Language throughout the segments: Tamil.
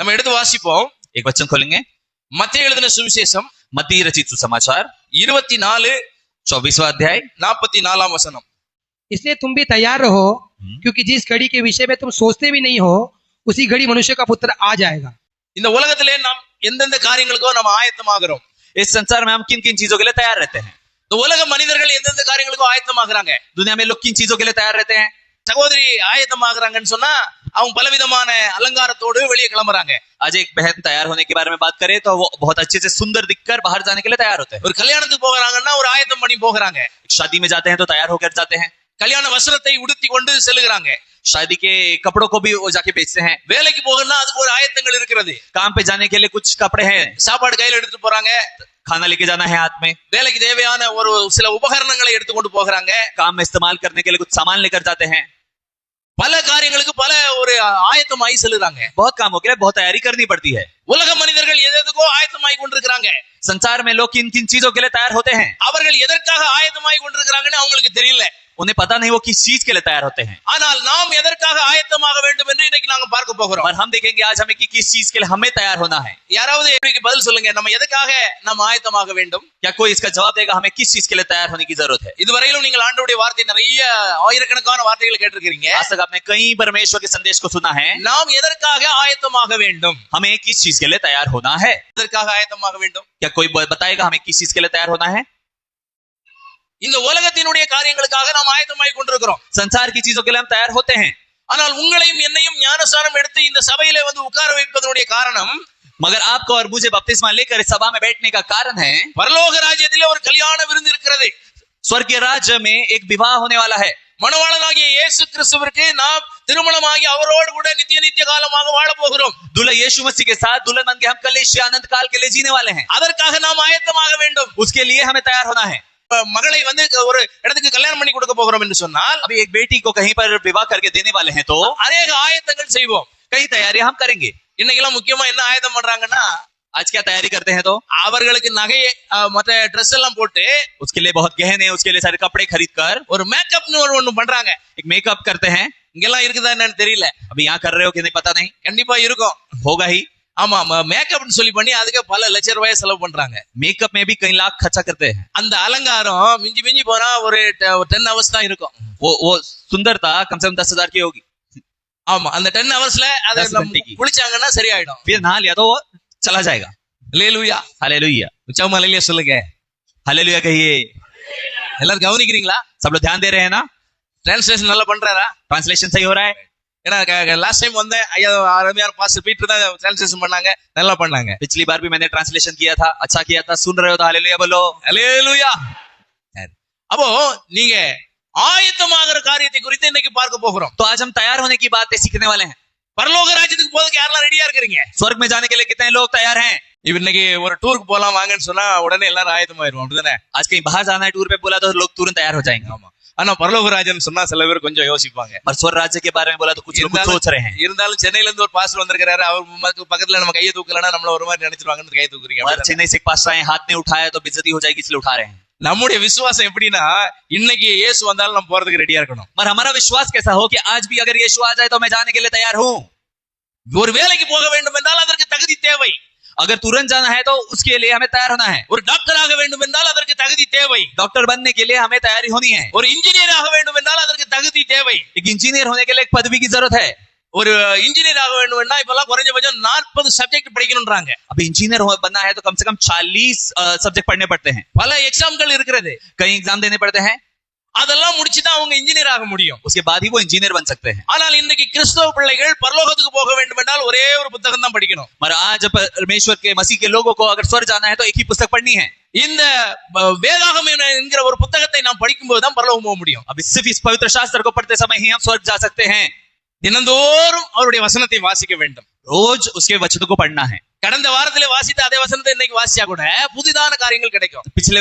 നമ്മേ എടതു വാസിപ്പം ഒരു വചനം खोलेंगे मत्ती इलदने सुविषयसम मत्ती रचितु समाचार 24 24 अध्याय 44 वाचन इसलिए तुम भी तैयार रहो क्योंकि जिस घड़ी के विषय में तुम सोचते भी नहीं हो उसी घड़ी मनुष्य का पुत्र आ जाएगा इन உலഗത്തിൽ നാം എന്തെന്ന കാര്യങ്ങളേക്കോ നാം ആയത്തമാ กรോ ഈ സൻസാർ നമ്മ ആം കൻ കൻ ജീസോഗലേ തയ്യാ രത്തെ തോളഗ മനിദർഗ എന്തെന്ന കാര്യങ്ങളേക്കോ ആയത്തമാ กร ങ്ങ ദുനിയാമേ ലക്കിൻ ജീസോഗലേ തയ്യാ രത്തെ சகோதரி ஆயத்தமாகறாங்கன்னு சொன்னா அவங்க பலவிதமான अलंकारத்தோடு வெளியே கிளம்புறாங்க अजय एक बहन तैयार होने के बारे में बात करें तो वो बहुत अच्छे से सुंदर दिखकर बाहर जाने ஒரு கல்யாணத்துக்கு போகறாங்கன்னா ஒரு ஆயத்தம் பண்ணி போகறாங்க शादी में जाते हैं तो तैयार होकर जाते हैं கல்யாண வஸ்திரத்தை உடுத்தி கொண்டு செல்கிறாங்க शादी के कपड़ों को भी वो जाके बेचते हैं வேலைக்கு போகறனா அதுக்கு ஒரு ஆயத்தங்கள் இருக்கிறது काम पे जाने के लिए कुछ कपड़े हैं சாப்பாடு கையில எடுத்து போறாங்க खाना लेके जाना है हाथ में வேலைக்கு தேவையான ஒரு சில உபகரணங்களை எடுத்து கொண்டு போகறாங்க काम में करने के लिए कुछ सामान लेकर जाते हैं பல காரியங்களுக்கு பல ஒரு ஆகி செல்லுறாங்க बहुत कामों के लिए உலக மனிதர்கள் எதுக்கோ ஆகி கொண்டிருக்கிறாங்க சஞ்சாரமே லோக்கின் लोग किन தயார் ஹோத்தே அவர்கள் எதற்காக ஆயத்தமாகி கொண்டிருக்கிறாங்கன்னு அவங்களுக்கு தெரியல उन्हें पता नहीं वो किस चीज के लिए तैयार होते हैं तो हम देखेंगे आज हमें कि किस चीज के लिए हमें तैयार होना है बदल सुलेंगे நம்ம नम நாம் ஆயத்தமாக வேண்டும் क्या कोई इसका जवाब देगा हमें किस चीज के लिए तैयार होने की जरूरत है इधर நீங்கள் वार्ते வார்த்தை वार्ते ஆயிரக்கணக்கான आपने कई परमेश्वर के संदेश को सुना है நாம் எதற்காக ஆயத்தமாக வேண்டும் हमें किस चीज के लिए तैयार होना है எதற்காக ஆயத்தமாக வேண்டும் क्या कोई बताएगा हमें किस चीज के लिए तैयार होना है இந்த உலகத்தினுடைய காரியங்களுக்காக நாம் ஆயத்தமாய் கொண்டிருக்கிறோம் சன்சாரிக்கு சீசுக்கெல்லாம் தயார் ஹோத்தே ஆனால் உங்களையும் என்னையும் ஞானசாரம் எடுத்து இந்த சபையில வந்து உட்கார வைப்பதனுடைய காரணம் மகர் ஆப்கோ அவர் பூஜை பப்திஸ்மா லேக்கர் சபா மே பேட்னே கா காரணம் ஹே பரலோக ராஜ்யத்திலே ஒரு கல்யாண விருந்து இருக்கிறது स्वर्गीय राज्य में एक विवाह होने वाला है மணவாளனாகிய இயேசு கிறிஸ்துவிற்கு நாம் திருமணமாகி அவரோடு கூட நித்திய நித்திய காலமாக வாழ போகிறோம் துல இயேசு மசிக்கு சாத் துல நன்கே ஹம் கலேஷ் ஆனந்த் கால் கே லே ஜீனே வாலே ஹை அதற்காக நாம் ஆயத்தமாக வேண்டும் உஸ்கே லியே ஹமே தயார் ஹோனா ஹை மகளை வந்து ஒரு இடத்துக்கு கல்யாணம் பண்ணி கொடுக்க போகிறோம் என்று சொன்னால் அப்ப பேட்டி கோ கहीं पर विवाह करके தேனே वाले हैं செய்வோம் கை தயாரி हम करेंगे இன்னைக்கெல்லாம் முக்கியமா என்ன ஆயத்தம் பண்றாங்கன்னா आज क्या तैयारी करते हैं तो அவர்களுக்கு நகை மற்ற ட்ரெஸ் எல்லாம் போட்டு उसके लिए बहुत गहने उसके लिए सारे कपड़े खरीद कर और मेकअप ஒரு ஒன்னு பண்றாங்க एक मेकअप करते हैं இங்கெல்லாம் இருக்குதா என்னன்னு தெரியல அப்ப ஏன் கண்டிப்பா இருக்கும் ஆமா மேக்கப் சொல்லி பண்ணி அதுக்கு பல லட்ச ரூபாய் செலவு பண்றாங்க மேக்கப் மேபி கை லாக் கச்சா அந்த அலங்காரம் மிஞ்சி மிஞ்சி போனா ஒரு டென் ஹவர்ஸ் தான் இருக்கும் ஓ ஓ சுந்தர்தா கம்சம் தஸ் ஹஜார் யோகி ஆமா அந்த டென் ஹவர்ஸ்ல அதை குளிச்சாங்கன்னா சரியாயிடும் பிற நாள் ஏதோ சலா ஜாயகா ஹலேலுயா ஹலேலுயா உச்சமா ஹலேலுயா சொல்லுங்க ஹலேலுயா கையே எல்லாரும் கவனிக்கிறீங்களா சப்ள தியான் தேரேனா டிரான்ஸ்லேஷன் நல்லா பண்றாரா டிரான்ஸ்லேஷன் சரி ஹோ ஏன்னா லாஸ்ட் டைம் வந்தேன் ஐயா அருமையான பாஸ் பீட்டர் தான் டிரான்ஸ்லேஷன் பண்ணாங்க நல்லா பண்ணாங்க பிछली बार भी मैंने ट्रांसलेशन किया था अच्छा किया था सुन रहे हो तो हालेलुया बोलो हालेलुया அப்போ நீங்க ஆயத்தமாகிற காரியத்தை குறித்து இன்னைக்கு பார்க்க போகிறோம் तो आज हम तैयार होने की बात सीखने वाले हैं பரலோக ராஜ்யத்துக்கு போறதுக்கு யாரெல்லாம் ரெடியா இருக்கிறீங்க स्वर्ग में जाने के लिए कितने लोग तैयार हैं இன்னைக்கு ஒரு டூருக்கு போலாம் வாங்கன்னு சொன்னா உடனே எல்லாரும் ஆயத்தமாயிருவோம் அப்படிதானே आज कहीं बाहर जाना है टूर पे बोला तो लोग तुरंत तैयार हो जाएंगे ஆமா ஆனா பரலோகராஜன் சொன்னா சில பேர் கொஞ்சம் யோசிப்பாங்க और स्वर्ग राज्य के बारे में बोला இருந்தாலும் சென்னையில இருந்து ஒரு பாஸ்டர் வந்திருக்காரு அவர் பக்கத்துல நம்ம கையை தூக்கலனா நம்மள ஒரு மாதிரி நினைச்சிருவாங்கன்னு கையை தூக்குறீங்க हमारे चेन्नई से पास्टर आए हाथ नहीं उठाया तो बेइज्जती हो जाएगी इसलिए उठा நம்முடைய விசுவாசம் எப்படின்னா இன்னைக்கு இயேசு வந்தாலும் நம்ம போறதுக்கு ரெடியா இருக்கணும் पर हमारा விஸ்வாஸ் कैसा हो कि आज भी अगर यीशु आ जाए तो मैं जाने के लिए தயார் हूं ஒரு வேலைக்கு போக வேண்டும் என்றால் அதற்கு தகுதி தேவை अगर तुरंत जाना है तो उसके लिए हमें तैयार होना है और डॉक्टर आगे वेंडू बिंदाल अदर के तगदी ते भाई डॉक्टर बनने के लिए हमें तैयारी होनी है और इंजीनियर आगे वेंडू बिंदाल अदर के तगदी ते भाई एक इंजीनियर होने के लिए एक पदवी की जरूरत है और इंजीनियर आगे वेंडू बिंदा इपला कोरेंजे बजन नार्पद सब्जेक्ट पढ़ेगी नुन रांगे अब इंजीनियर हो बनना है तो कम से कम चालीस सब्जेक्ट पढ़ने पड़ते हैं वाला एग्जाम कल इरक रहे कहीं एग्जाम देने पड़ते हैं அதெல்லாம் முடிச்சி தான் அவங்க இன்ஜினியர் ஆக முடியும் उसके बाद ही वो इंजीनियर बन सकते हैं аналиндകി கிறிஸ்தவ பிள்ளைகள் பரலோகத்துக்கு போக வேண்டும் என்றால் ஒரே ஒரு புத்தகம் தான் படிக்கணும் மராஜப்ப ரமேஸ்வரக்கே மசிக்கே லோகோக்க अगर स्वर्ग जाना है तो एक ही पुस्तक पढ़नी है इन वेदागम என்கிற ஒரு புத்தகத்தை நாம் படிக்கும் போது தான் பரலோகம் போக முடியும் अब सिफीस पवित्र शास्त्र को पढ़ते समय हम स्वर्ग जा सकते हैं दिनंदूरम அவருடைய வசனத்தை வாசிக்க வேண்டும் रोज उसके वचन को पढ़ना है कडல் தேவாரத்தில் வாசித்த அதே வசனத்தை இன்னைக்கு வாசியாகட புதிதான காரியங்கள் கிடைக்கும் पिछले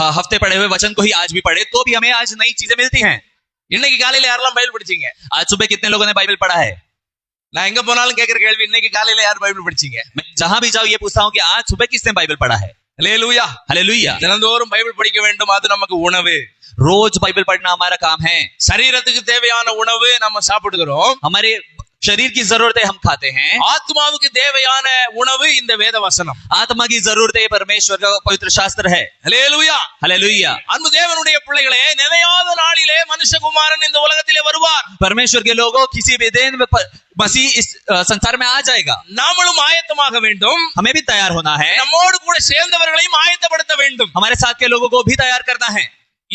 हफ्ते पढ़े हुए वचन को ही आज भी पढ़े तो भी हमें आज नई चीजें मिलती हैं இன்னைக்கு காலையில யாரெல்லாம் பைபிள் படிச்சீங்க आज सुबह कितने लोगों ने बाइबल पढ़ा है நான் எங்க போனாலும் கேட்கிற கேள்வி இன்னைக்கு காலையில யார் பைபிள் படிச்சீங்க ஜஹா भी जाओ ये पूछता हूं कि आज सुबह किसने बाइबल पढ़ा है हालेलुया हालेलुया தினந்தோறும் பைபிள் படிக்க வேண்டும் அது நமக்கு உணவு रोज बाइबल पढ़ना हमारा काम है शरीर தேவையான உணவு நம்ம சாப்பிடுகிறோம் हमारे शरीर की जरूरत हम खाते हैं आत्मा की देवयान है उणव इन वेद वसन आत्मा की जरूरत परमेश्वर का पवित्र शास्त्र है हलेलुया हलेलुया अनुदेवन पिछले नवयाद नाड़े मनुष्य कुमार परमेश्वर के लोगों किसी भी दिन मसीह इस संसार में आ जाएगा नाम आयत वेंडम हमें भी तैयार होना है हमारे साथ के लोगों को भी तैयार करना है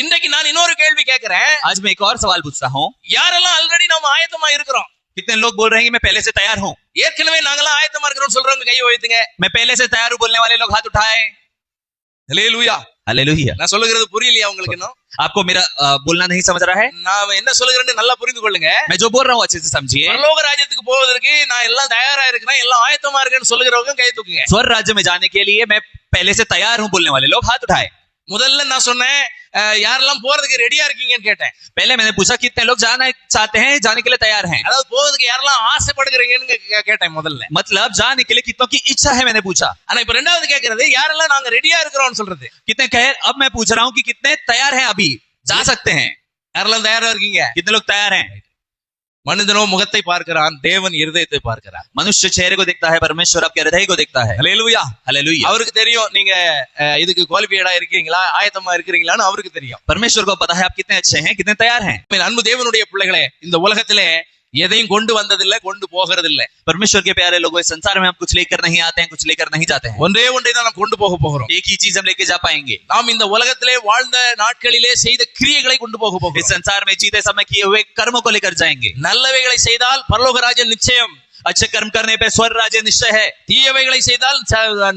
இன்னைக்கு நான் இன்னொரு கேள்வி கேக்குறேன் आज मैं एक और सवाल पूछता हूँ हूं यार எல்லாம் ஆல்ரெடி நம்ம ஆயத்தமா कितने लोग बोल रहे हैं मैं पहले से तैयार हूं एक खिल में नांगला आए तुम अर्ग्रोन सुल रंग कई होते हैं मैं पहले से तैयार हूं बोलने वाले लोग हाथ उठाए हले लुया आपको मेरा बोलना नहीं समझ रहा है स्वर राज्य में जाने के लिए मैं पहले से तैयार हूँ बोलने वाले लोग हाथ उठाए मुदल ना सुन यार लम पोर के रेडी आर किंग कहते हैं पहले मैंने पूछा कितने लोग जाना चाहते हैं जाने के लिए तैयार हैं अरे बोल के यार लम आज से पढ़ करेंगे ना क्या कहते हैं मुदल मतलब जाने के लिए कितनों की इच्छा है मैंने पूछा अरे पर ना क्या कर रहे यार लम ना रेडी आर करों सुन रहे कितने कहे अब मैं पूछ रहा हूँ कि कितने तैयार है अभी जा सकते हैं यार लम तैयार वर्किंग है कितने लोग तैयार है மனிதனோ முகத்தை பார்க்கிறான் தேவன் இருதயத்தை பார்க்கிறார் மனுஷ சேரகோ தேக்தா பரமேஸ்வர் ஆப்கே ஹிருதயகோ தேக்தா அவருக்கு தெரியும் நீங்க இதுக்கு குவாலிபைடா இருக்கீங்களா ஆயத்தமா இருக்கிறீங்களான்னு அவருக்கு தெரியும் பரமேஸ்வர் கோ பதா ஹை கித்தனை அச்சே கித்தனை தயார் அன்பு தேவனுடைய பிள்ளைகளே இந்த உலகத்திலே எதையும் கொண்டு வந்ததில்லை கொண்டு போகிறதில்லை परमेश्वर के ஒன்றே தான் கொண்டு போக போகிறோம் एक நாம் இந்த உலகத்திலே வாழ்ந்த நாட்களிலே செய்த கிரியைகளை கொண்டு போக போகிறோம் इस संसार में நல்லவைகளை செய்தால் பரலோக ராஜ்யம் நிச்சயம் அச்ச कर्म करने पर स्वर தீயவைகளை செய்தால்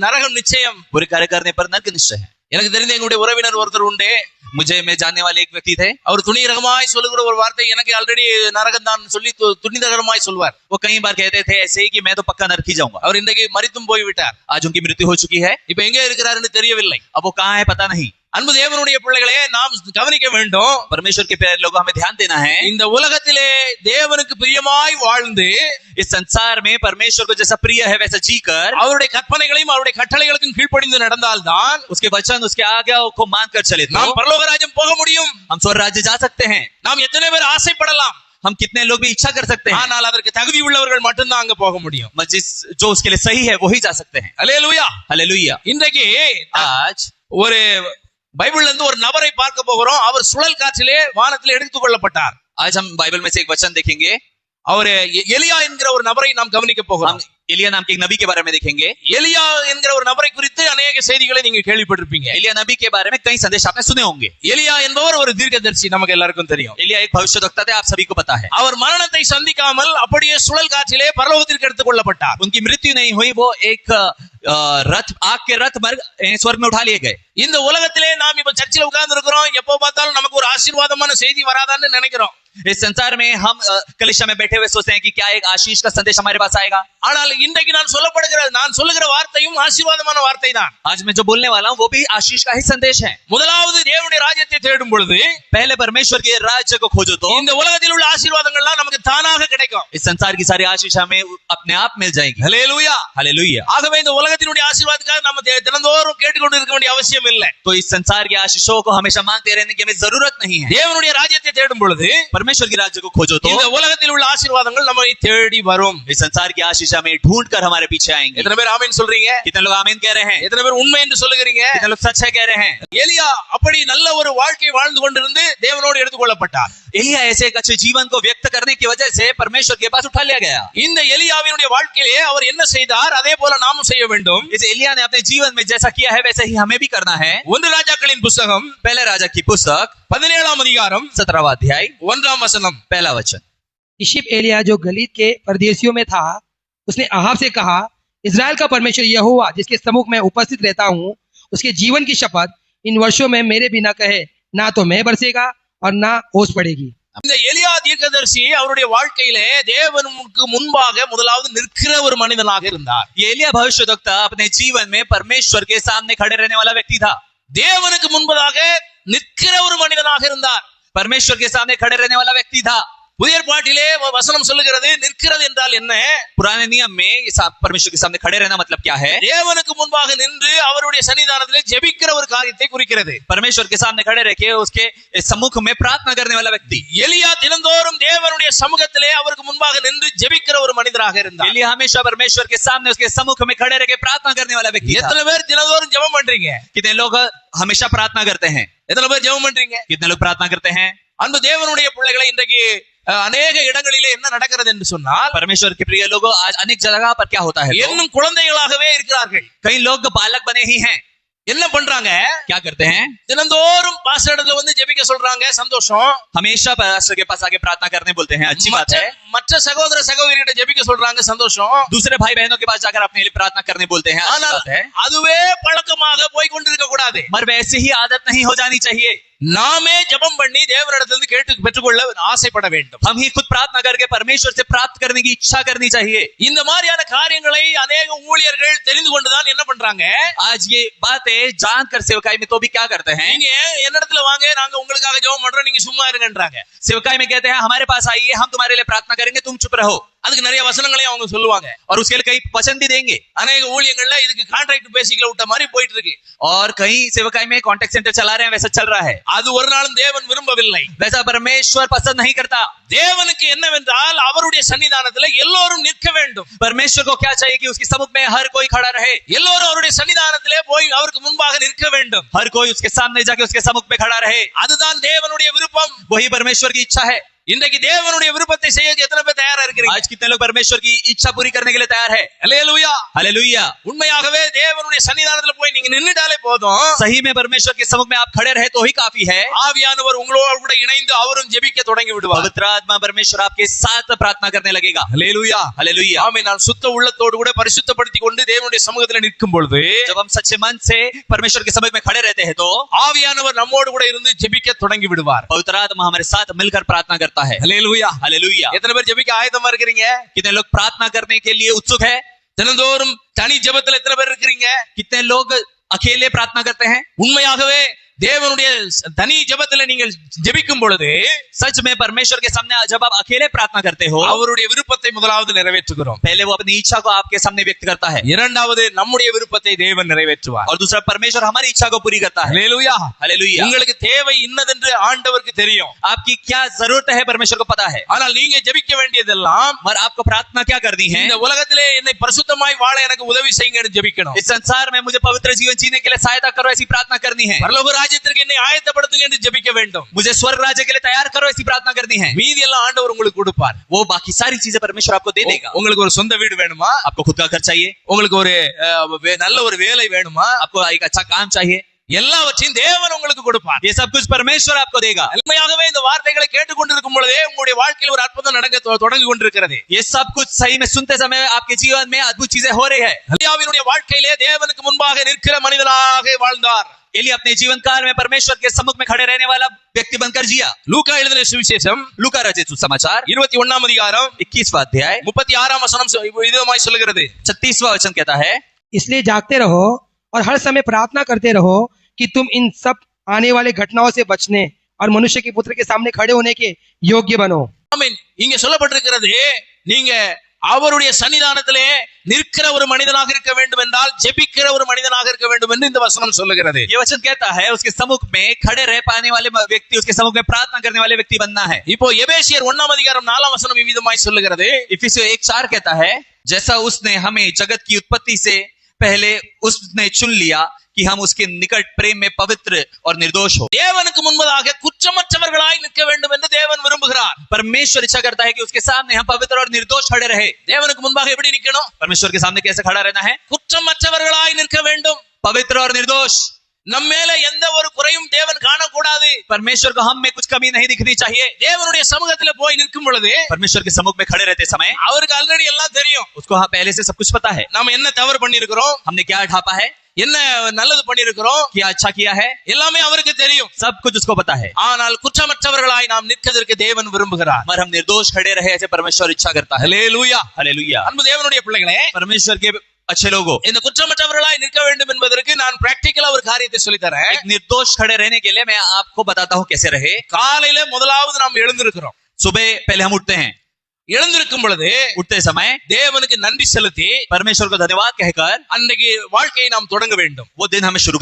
நரகம் நிச்சயம் ஒரு காரியம் करने पर எனக்கு தெரிந்த எங்களுடைய உறவினர் ஒருத்தர் உண்டு मुझे मैं जाने वाले एक व्यक्ति थे और तुणी रगमाय सोलगुड़ और वार्ते ये ना कि तुणी रगमाय सोलवार वो कई बार कहते थे ऐसे ही कि मैं तो पक्का नरकी जाऊंगा और इंदगी मरी तुम बोई बेटा आज उनकी मृत्यु हो चुकी है अब वो कहां है पता नहीं அன்பு தேவனுடைய பிள்ளைகளே நாம் கவனிக்க வேண்டும் பரமேஸ்வர் இந்த உலகத்திலே தேவனுக்கு பிரியமாய் வாழ்ந்து इस संसार में அவருடைய கற்பனைகளையும் அவருடைய கட்டளைகளுக்கும் கீழ்ப்படிந்து நடந்தால் தான் उसके போக முடியும் हम स्वर्ग राज्य जा நாம் எத்தனை பேர் ஆசைப்படலாம் हम कितने लोग भी इच्छा कर सकते हैं ஆனால் அவருக்கு தகுதி உள்ளவர்கள் மட்டும்தான் அங்க போக முடியும் जिस जो उसके लिए सही है वही जा सकते हैं हालेलुया हालेलुया இன்றைக்கு आज ஒரு பைபிள்ல இருந்து ஒரு நபரை பார்க்க போகிறோம் அவர் சுழல் காற்றிலே வானத்தில் எடுத்துக் கொள்ளப்பட்டார் आज हम बाइबल में से எலியா என்கிற ஒரு நபரை நாம் கவனிக்க போகிறோம் எலியா நாம் के नबी के बारे में देखेंगे எலியா என்கிற ஒரு நபரை குறித்து अनेक செய்திகளை நீங்க கேள்விப்பட்டிருப்பீங்க எலியா नबी के बारे में कई संदेश आपने सुने होंगे எலியா என்பவர் ஒரு தீர்க்கதரிசி நமக்கு எல்லாருக்கும் தெரியும் எலியா एक भविष्यद्वक्ता थे आप सभी को पता है அவர் மரணத்தை சந்திக்காமல் அப்படியே சுழல் காற்றிலே பரலோகத்திற்கு எடுத்துக் கொள்ளப்பட்டார் उनकी मृत्यु नहीं हुई वो एक ரத் ஆக்கே ரத் ஸ்வர்க் में उठा लिए गए இந்த உலகத்திலே நாம் இப்ப சர்ச்சில் உட்கார்ந்து இருக்கிறோம் எப்போ பார்த்தாலும் நமக்கு ஒரு ஆசீர்வாதமான செய்தி வராதான்னு நினைக்கிறோம் इस संसार में हम कलिशा में बैठे हुए सोचते हैं कि क्या एक आशीष का संदेश हमारे पास आएगा ஆனால் ஆனால் இன்றைக்கு நான் சொல்லப்படுகிற நான் சொல்லுகிற வார்த்தையும் ஆசீர்வாதமான வார்த்தை தான் आज मैं जो बोलने वाला हूँ वो भी आशीष का ही संदेश है முதலாவது தேவனுடைய ராஜ்யத்தை தேடும் பொழுது पहले परमेश्वर के राज्य को खोजो तो இந்த உலகத்தில் உள்ள ஆசீர்வாதங்கள்லாம் நமக்கு தானாக கிடைக்கும் इस संसार की सारी आशीष हमें अपने आप मिल जाएगी ஹalleluya हालेलुया ஆகவே இந்த உலகத்தினுடைய ஆசீர்வாதத்துக்காக நம்ம தினந்தோறும் கேட்டுக்கொண்டு இருக்க வேண்டிய அவசியம் இல்லை तो इस संसार की आशीषों को हमेशा मांगते रहने की हमें जरूरत नहीं है தேவனுடைய ராஜ்யத்தை தேடும் பொழுது परमेश्वर के राज्य को खोजो तो இந்த உலகத்தில் உள்ள ஆசீர்வாதங்கள் நம்மை தேடி வரும் इस संसार की आशीष हमें ढूंढ कर हमारे पीछे आएंगे इतने பேர் रही है कितने लोग आमीन कह रहे हैं इतने பேர் உண்மை என்று சொல்லுகிறீங்க कितने लोग सच है कह रहे हैं எலியா அப்படி நல்ல ஒரு வாழ்க்கை வாழ்ந்து கொண்டிருந்து தேவனோடு எடுத்துக்கொள்ளப்பட்டார் எலியா ऐसे एक अच्छे जीवन को व्यक्त करने की वजह से परमेश्वर के पास उठा लिया गया இந்த எலியாவினுடைய வாழ்க்கையிலே அவர் என்ன செய்தார் அதே போல நாமும் செய்ய வேண்டும் इस एलिया ने अपने जीवन में जैसा किया है वैसे ही हमें भी करना है ஒன்று ராஜாக்களின் புத்தகம் पहले राजा की पुस्तक பதினேழாம் அதிகாரம் सत्रहवा अध्याय ஒன்றாம் வசனம் पहला वचन एलिया जो गलित के परदेशियों में था उसने अहाब से कहा इसराइल का परमेश्वर यह हुआ जिसके सम्मुख मैं उपस्थित रहता हूँ उसके जीवन की शपथ इन वर्षों में मेरे बिना कहे ना तो मैं बरसेगा और ना ओस पड़ेगी अपने जीवन में परमेश्वर के सामने खड़े रहने वाला व्यक्ति था परमेश्वर के सामने खड़े रहने वाला व्यक्ति था புதிய பாட்டிலே வசனம் சொல்லுகிறது நிற்கிறது என்றால் என்ன புராண நியம் மே பரமேஸ்வர் சாமி கடைரனா மத்தலப் தேவனுக்கு முன்பாக நின்று அவருடைய சன்னிதானத்திலே ஜெபிக்கிற ஒரு காரியத்தை குறிக்கிறது பரமேஸ்வர் கே சாமி கடை உஸ்கே சமூக மே பிரார்த்தனை கரனே வாலா வக்தி எலியா தினந்தோறும் தேவனுடைய சமூகத்திலே அவருக்கு முன்பாக நின்று ஜெபிக்கிற ஒரு மனிதராக இருந்தார் எலியா ஹமேஷா பரமேஸ்வர் கே சாமி உஸ்கே சமூக மே கடை ரகே பிரார்த்தனை கரனே வாலா வக்தி எத்தனை பேர் தினந்தோறும் ஜெபம் பண்றீங்க கித்தனை லோக ஹமேஷா பிரார்த்தனை करते हैं எத்தனை பேர் ஜெபம் பண்றீங்க கித்தனை லோக பிரார்த்தனை करते हैं அன்பு தேவனுடைய பிள்ளைகளை இன்றைக்கு अनेक इंडेवर के प्रिय लोगो आज अनेक जगह पर क्या होता है तो? कई लोग बालक बने ही हैं क्या करते हैं दिनोरुम पास जेबी हमेशा के पास आगे प्रार्थना करने बोलते हैं अच्छी बात है मच्छर सगोद सगो जेबी के सतोषम दूसरे भाई बहनों के पास जाकर अपने लिए प्रार्थना करने बोलते हैं अदे पड़क मर वैसे ही आदत नहीं हो जानी चाहिए நாமே जपम பண்ணி தேவனிடத்திலிருந்து கேட்டு பெற்றுக்கொள்ள ஆசைப்பட வேண்டும் हम ही खुद प्रार्थना करके परमेश्वर से प्राप्त करने की इच्छा करनी இந்த மாதிரியான காரியங்களை அநேக ஊழியர்கள் தெரிந்து கொண்டுதான் என்ன பண்றாங்க आज ये बात है जानकर सेवकाई में तो भी क्या करते हैं வாங்க நாங்க உங்களுக்காக ஜெபம் பண்றோம் நீங்க சும்மா இருங்கன்றாங்க सेवकाई மே कहते हैं பாஸ் पास आइए हम तुम्हारे लिए प्रार्थना करेंगे तुम चुप அதுக்கு நிறைய வசனங்களையும் அவங்க சொல்லுவாங்க और उसके लिए कई पसंद ही ஊழியங்கள்ல இதுக்கு கான்ட்ராக்ட் பேசிக்கல விட்ட மாதிரி போயிட்டு இருக்கு और கை सेवकाई में சென்டர் सेंटर चला रहे அது ஒரு நாளும் தேவன் விரும்பவில்லை वैसा परमेश्वर पसंद नहीं करता தேவனுக்கு என்னவென்றால் அவருடைய சன்னிதானத்துல எல்லோரும் நிற்க வேண்டும் परमेश्वर को क्या चाहिए कि उसके सम्मुख में हर कोई खड़ा रहे எல்லோரும் அவருடைய சன்னிதானத்திலே போய் அவருக்கு முன்பாக நிற்க வேண்டும் ஹர் कोई उसके सामने जाके उसके सम्मुख में खड़ा रहे அதுதான் தேவனுடைய விருப்பம் वही பரமேஸ்வர் की इच्छा है इनकी देव विरपते आज कितने लोग परमेश्वर की इच्छा पूरी करने के लिए तैयार है उन्मान सही में परमेश्वर के समुख में आप खड़े रहे तो ही काफी है आवियानवर उंगलोर जबिकमा परमेश्वर आपके साथ प्रार्थना करने लगेगा हलेलुया हलेलुया हमें सुतोड़ परिशुद्ध पड़ती समूह निकलते जब हम सच्चे मन से परमेश्वर के समुख में खड़े रहते हैं तो आवियानवर नमोड़ जबिकार पवित्र आत्मा हमारे साथ मिलकर प्रार्थना करते सकता है हलेलुया हलेलुया எத்தனை பேர் ஜெபிக்க ஆயத்தமா இருக்கிறீங்க कितने लोग प्रार्थना करने के लिए उत्सुक है தினந்தோறும் தனி எத்தனை பேர் இருக்கிறீங்க कितने लोग अकेले प्रार्थना करते हैं उनमें தேவனுடைய தனி ஜெபத்திலே நீங்கள் ஜெபிக்கும்பொழுதே சச்சமே பரமேஸ்வர கே சம்மே 앞 जब आप अकेले प्रार्थना करते हो அவருடைய விருपताय முதலாவது நிறைவேற்றுகிறோம் पहले वो अपनी इच्छा को आपके सामने व्यक्त करता है இரண்டாவதே நம்முடைய விருपताय தேவன் நிறைவேற்றுவார் और दूसरा பரமேஸ்வர हमारी इच्छा को पूरी करता है हालेलुया हालेलुया உங்களுக்கு தேவை இன்னதென்று ஆண்டவருக்கு தெரியும் आपकी क्या जरूरत है பரமேஸ்வரக்கு பதா है అలా நீங்க ஜெபிக்க வேண்டியதெல்லாம் మరి आपको प्रार्थना क्या करनी है बोलाக்கதிலே என்னை பரிசுத்தமாய் 와ளை எனக்கு உதவி செய்யணும் ஜெபிக்கணும் इट्स सर मैं मुझे पवित्र जीवन जीने के लिए सहायता करो ऐसी प्रार्थना करनी है पर लोग ராஜ்யத்திற்கு என்னை என்று வேண்டும் मुझे स्वर्ग राज्य के लिए तैयार करो ऐसी प्रार्थना करनी है ஆண்டவர் உங்களுக்கு கொடுப்பார் वो बाकी सारी चीजें परमेश्वर आपको दे देगा உங்களுக்கு ஒரு சொந்த வீடு வேணுமா आपको खुद का घर चाहिए உங்களுக்கு ஒரு நல்ல ஒரு வேலை வேணுமா आपको एक अच्छा काम चाहिए எல்லாவற்றையும் தேவன் உங்களுக்கு கொடுப்பார் ஏ सब कुछ परमेश्वर आपको देगा உண்மையாகவே இந்த வார்த்தைகளை கொண்டிருக்கும் பொழுதே உங்களுடைய வாழ்க்கையில் ஒரு அற்புதம் நடக்க தொடங்கி கொண்டிருக்கிறது ये सब कुछ सही में सुनते समय आपके जीवन में வாழ்க்கையிலே தேவனுக்கு முன்பாக நிற்கிற மனிதனாக வாழ்ந்தார் एलिया अपने जीवन काल में परमेश्वर के सम्मुख में खड़े रहने वाला व्यक्ति बनकर जिया लूका எழுதின சுவிசேஷம் லூகா ரச்சித்த சுசமாச்சார் 21 ஆம் அதிகாரம் 21वां अध्याय 36 ஆம் வசனம் இதுமாய் சொல்கிறது 36वां वचन कहता है इसलिए जागते रहो और हर समय प्रार्थना करते रहो कि तुम इन सब आने वाले घटनाओं से बचने और मनुष्य के पुत्र के सामने खड़े होने के योग्य बनो आमीन இங்க சொல்லப்பட்டிருக்கிறது நீங்க அவருடைய சன்னிதானத்திலே நிற்கிற ஒரு மனிதனாக இருக்க வேண்டும் என்றால் ஜெபிக்கிற ஒரு மனிதனாக இருக்க வேண்டும் என்று இந்த வசனம் சொல்லுகிறது ये वचन कहता है उसके समुख में खड़े रह पाने वाले व्यक्ति उसके समुख में प्रार्थना करने वाले व्यक्ति बनना है இப்போ எபேசியர் 1 ஆம் அதிகாரம் 4 ஆம் வசனம் இவ்விதமாய் சொல்லுகிறது எபேசியர் 1:4 कहता है जैसा उसने हमें जगत की उत्पत्ति से पहले उसने चुन लिया कि हम उसके निकट प्रेम में पवित्र और निर्दोष हो देवन के मुनबदाग குற்றமற்றவர்களாய் நிற்க வேண்டும் என்று தேவன் परमेश्वर इच्छा करता है कि उसके सामने हम पवित्र और निर्दोष खड़े रहे देवन के मुनबाग எப்படி நிக்கணும் परमेश्वर के सामने कैसे खड़ा रहना है குற்றமற்றவர்களாய் நிற்க पवित्र और निर्दोष நம் எந்த ஒரு குறையும் தேவன் परमेश्वर को हम में कुछ कमी नहीं दिखनी चाहिए தேவனுடைய சமூகத்துல போய் நிற்கும் பொழுது परमेश्वर के समूह में खड़े रहते समय அவருக்கு ஆல்ரெடி எல்லாம் தெரியும் उसको हाँ पहले से सब कुछ पता है நாம என்ன தவறு பண்ணி हमने क्या ढापा है என்ன நல்லது பண்ணிருக்கிறோம் கியா எல்லாமே அவருக்கு தெரியும் சப் குச் உஸ்கோ பத்தா ஹே ஆனால் குற்றமற்றவர்களாய் நாம் நிற்கதற்கு தேவன் விரும்புகிறார் மர் ஹம் நிர்தோஷ் கடே ரஹே பரமேஸ்வர் இச்சா கர்த்தா ஹalleluya ஹalleluya அன்பு தேவனுடைய பிள்ளைகளே பரமேஸ்வர் கே अच्छे இந்த குற்றமற்றவர்களாய் நிற்க வேண்டும் என்பதற்கு நான் பிராக்டிக்கலா ஒரு காரியத்தை சொல்லி தரேன் நிர்தோஷ் खड़े रहने के लिए मैं आपको बताता हूं कैसे रहे காலையில முதலாவது நாம் எழுந்திருக்கிறோம் सुबह पहले हम उठते हैं எழுந்திருக்கும் பொழுது உட்தே தேவனுக்கு நன்றி செலுத்தி பரமேஸ்வர் தன்யவாத் கேட்கார் அன்றைக்கு வாழ்க்கையை நாம் தொடங்க வேண்டும் ஓ தின் சுரு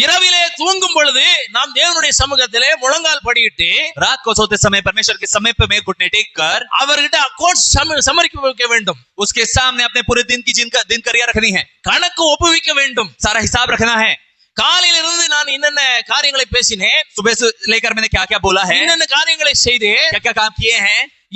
இரவிலே தூங்கும் பொழுது நாம் தேவனுடைய சமூகத்திலே முழங்கால் படியிட்டு ராத் கோ சோते समय परमेश्वर के समय पे घुटने टेक कर அவர்கிட்ட அக்கௌண்ட்ஸ் சமர்ப்பிக்க வேண்டும் उसके सामने अपने पूरे दिन की जिनका கணக்கு ஒப்புவிக்க வேண்டும் सारा हिसाब रखना है காலையில இருந்து நான் என்னென்ன காரியங்களை பேசினேன் சுபேசு லேக்கர் மேனே क्या क्या बोला है என்னென்ன காரியங்களை செய்தேன் क्या क्या काम किए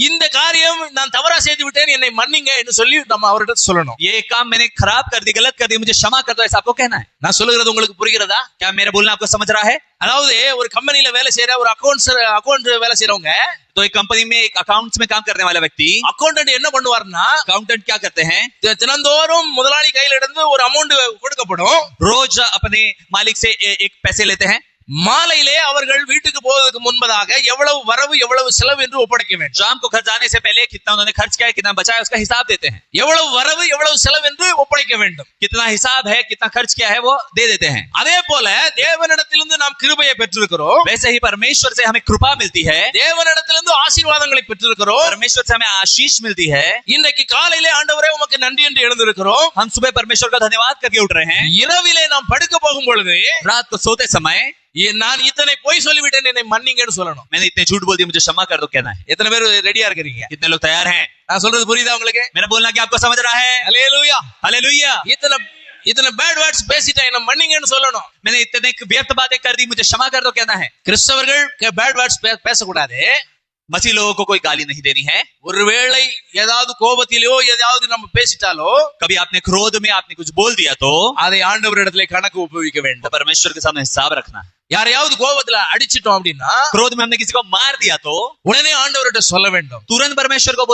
இந்த காரியம் நான் தவறா செய்து விட்டேன் என்னை மன்னிங்க என்று சொல்லி நம்ம அவர்கிட்ட சொல்லணும் ஏ காம் மேனே खराब कर दी गलत कर दी मुझे क्षमा कर दो ऐसा आपको நான் சொல்லுகிறது உங்களுக்கு புரிகிறதா क्या मेरा बोलना आपको समझ रहा है அதாவது ஒரு கம்பெனில வேலை செய்யற ஒரு அக்கவுண்ட்ஸ் அக்கவுண்ட் வேலை செய்யறவங்க तो एक कंपनी में एक अकाउंट्स में काम करने அக்கவுண்டன்ட் என்ன பண்ணுவார்னா அக்கவுண்டன்ட் क्या करते हैं தினந்தோறும் முதலாளி கையில இருந்து ஒரு அமௌண்ட் கொடுக்கப்படும் रोज अपने மாலிக் से एक पैसे लेते हैं மாளையிலே அவர்கள் வீட்டுக்கு போவதற்கு முன்பதாக எவ்ளோ வரவு எவ்ளோ செலவு என்று ஒப்படைக்க வேண்டும். சாமுக்கு खजाने से पहले कितना उन्होंने खर्च किया है कितना बचा है उसका हिसाब देते हैं। एवलो वरव एवलो செலவு என்று ஒப்படைக்க வேண்டும். कितना हिसाब है कितना खर्च किया है वो दे देते हैं। अरे बोले देवनिदतिலந்து நாம் கிருபைய பெற்றுகறோம். वैसे ही परमेश्वर से हमें कृपा मिलती है। देवनिदतिலந்து ஆசீர்வாதங்களை பெற்றுகறோம். परमेश्वर से हमें आशीष मिलती है. இன்னைக்கு காலையிலே ஆண்டவரே உமக்கு நன்றி என்று எழுந்திருக்கிறோம். हम सुबह परमेश्वर का धन्यवाद करके उठ रहे हैं। இரவிலே நாம் படுக்க போகும் பொழுது प्रातः சோதே சமய ये நான் இத்தனை போய் சொல்லிவிட்டேன் என்னை மன்னிங்கன்னு சொல்லணும் मैंने इतने झूठ बोल दिया मुझे क्षमा कर दो कहना है इतने பேர் ரெடியா இருக்கீங்க कितने लोग तैयार हैं நான் சொல்றது புரியதா உங்களுக்கு मेरा बोलना क्या आपको समझ रहा है ஹalleluya ஹalleluya इतना इतने बैड वर्ड्स பேசிட்ட என்ன மன்னிங்கன்னு சொல்லணும் मैंने इतने की व्यर्थ बातें कर दी मुझे क्षमा कर दो कहना है கிறிஸ்தவர்கள் के बैड वर्ड्स பேச கூடாது मसीह लोगों को कोई गाली नहीं देनी है कोपतिलो कभी आपने क्रोध में आपने कुछ बोल दिया तो आधे आंडव कणक उपयोग परमेश्वर के सामने हिसाब रखना है யாரையாவது கோபத்துல அடிச்சிட்டோம் அப்படின்னா குரோதம் में हमने किसी को உடனே ஆண்டவர்கிட்ட சொல்ல வேண்டும் துரன் परमेश्वर को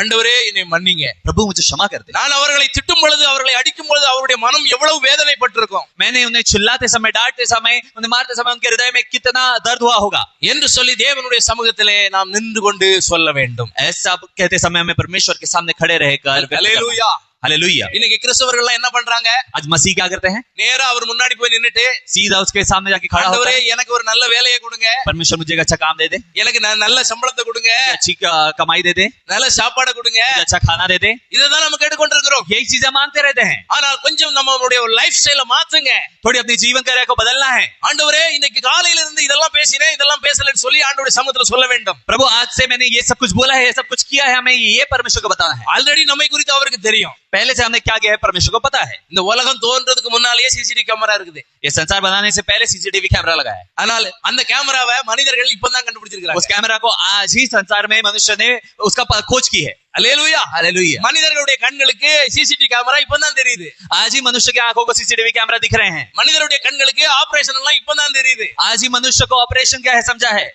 ஆண்டவரே என்னை மன்னிங்க பிரபு வச்சு சமா कर நான் அவர்களை திட்டும் பொழுது அவர்களை அடிக்கும் பொழுது அவருடைய மனம் எவ்வளவு வேதனை मैंने उन्हें चिल्लाते समय डांटते समय उन्हें मारते समय उनके हृदय में कितना दर्द हुआ என்று சொல்லி தேவனுடைய சமூகத்திலே நாம் நின்று கொண்டு சொல்ல வேண்டும் ऐसा कहते समय பரமேஸ்வர் கே के கடே खड़े रहकर ஹalleluya இன்னைக்கு கிறிஸ்தவர்கள் என்ன பண்றாங்க आज मसीह क्या நேரா அவர் முன்னாடி போய் நின்னுட்டு சீதா उसके सामने जाके खड़ा எனக்கு ஒரு நல்ல வேலையை கொடுங்க परमेश्वर मुझे अच्छा काम दे எனக்கு நல்ல சம்பளத்தை கொடுங்க अच्छी कमाई दे நல்ல சாப்பாடு கொடுங்க अच्छा खाना दे दे நம்ம கேட்டுக்கொண்டிருக்கிறோம் यही चीजें मांगते ஆனால் கொஞ்சம் நம்மளுடைய லைஃப் ஸ்டைல மாத்துங்க தோடி அப்படி ஜீவன் कर्या को बदलना ஆண்டவரே இன்னைக்கு காலையில இருந்து இதெல்லாம் பேசினேன் இதெல்லாம் பேசலன்னு சொல்லி ஆண்டவருடைய சமூகத்துல சொல்ல வேண்டும் பிரபு आज से मैंने ये सब कुछ बोला है ये सब कुछ किया है हमें ये परमेश्वर को बताना है நம்மை குறித்து அவருக்கு தெரியும் पहले से हमने क्या किया है परमेश्वर को पता है संसार बनाने से पहले सीसीटीवी कैमरा लगा है अंद कैमरा मनि उस कैमरा को आज ही संसार में मनुष्य ने उसका खोज की है के आंखों को सीसीटीवी कैमरा दिख रहे हैं मनिधे आज ही मनुष्य को ऑपरेशन क्या है समझा है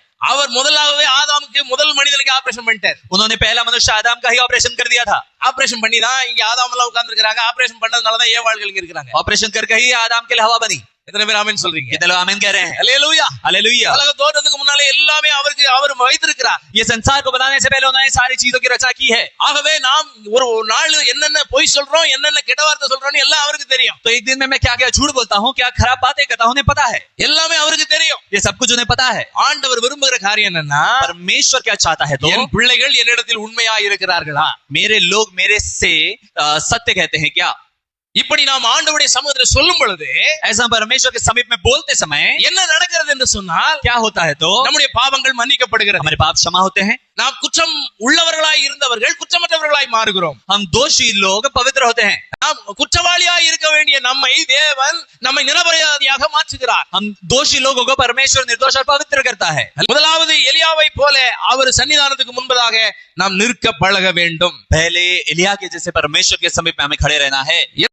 उन्होंने पहला मनुष्य आदम का ही ऑपरेशन कर दिया था ऑपरेशन பண்ணி தான் இங்க ஆதாம எல்லாம் உட்கார்ந்து இருக்காங்க অপারেশন பண்ணதுனால தான் ஏ வாள்கள் இங்க இருக்காங்க অপারেশন கர்க்கை ஆதாமக்கு எல்லாம் ஹவா बनी इतने பிராமின் சொல்றாங்க இதெல்லாம் ஆமீன் کہہ رہے हैं हालेलुया हालेलुया अलग தோரத்துக்கு முன்னாலே எல்லாமே அவருக்கு அவர் வைத்திருக்கிறார் இயேசுன் சார் கூட தானeyse पहले उन्होंने ये सारी चीजों की रचा की है आपவே नाम वो नाळ என்ன என்ன போய் சொல்றோம் என்ன என்ன கெட வார்த்தை சொல்றோம்னு எல்லாம் அவருக்கு தெரியும் तो இதினமே मैं क्या कहो झूठ बोलता हूं क्या खराब बातें कहता हूं ने पता है எல்லாம் அவருக்கு தெரியும் ये सब कुछ उन्हें पता है ऑन आवर विरंभுகிற காரிய என்னா परमेश्वर क्या चाहता है दो பிள்ளைகள் இந்த இடத்தில் உண்மையாய இருக்கிறார்கள் मेरे लोग லோக் மேரே சே சத்ய कहते ஹே கியா இப்படி நாம் ஆண்டவருடைய சமூகத்தில் சொல்லும் பொழுது ஐசா परमेश्वर के समीप में बोलते समय என்ன நடக்கிறது என்று சொன்னால் क्या होता है तो நம்முடைய பாவங்கள் மன்னிக்கப்படுகிறது हमारे पाप क्षमा होते हैं நாம் குற்றம் உள்ளவர்களாய் இருந்தவர்கள் குற்றமற்றவர்களாய் மாறுகிறோம் हम दोषी लोग पवित्र होते हैं நாம் இருக்க வேண்டிய நம்மை தேவன் நம்மை நிரபராதியாக மாற்றுகிறார் ஹம் தோஷி லோகோ பரமேஸ்வர் நிர்தோஷ பவித்திர முதலாவது எலியாவை போல அவர் சன்னிதானத்துக்கு முன்பதாக நாம் நிற்க பழக வேண்டும் பேலே எலியா கே जैसे परमेश्वर के समीप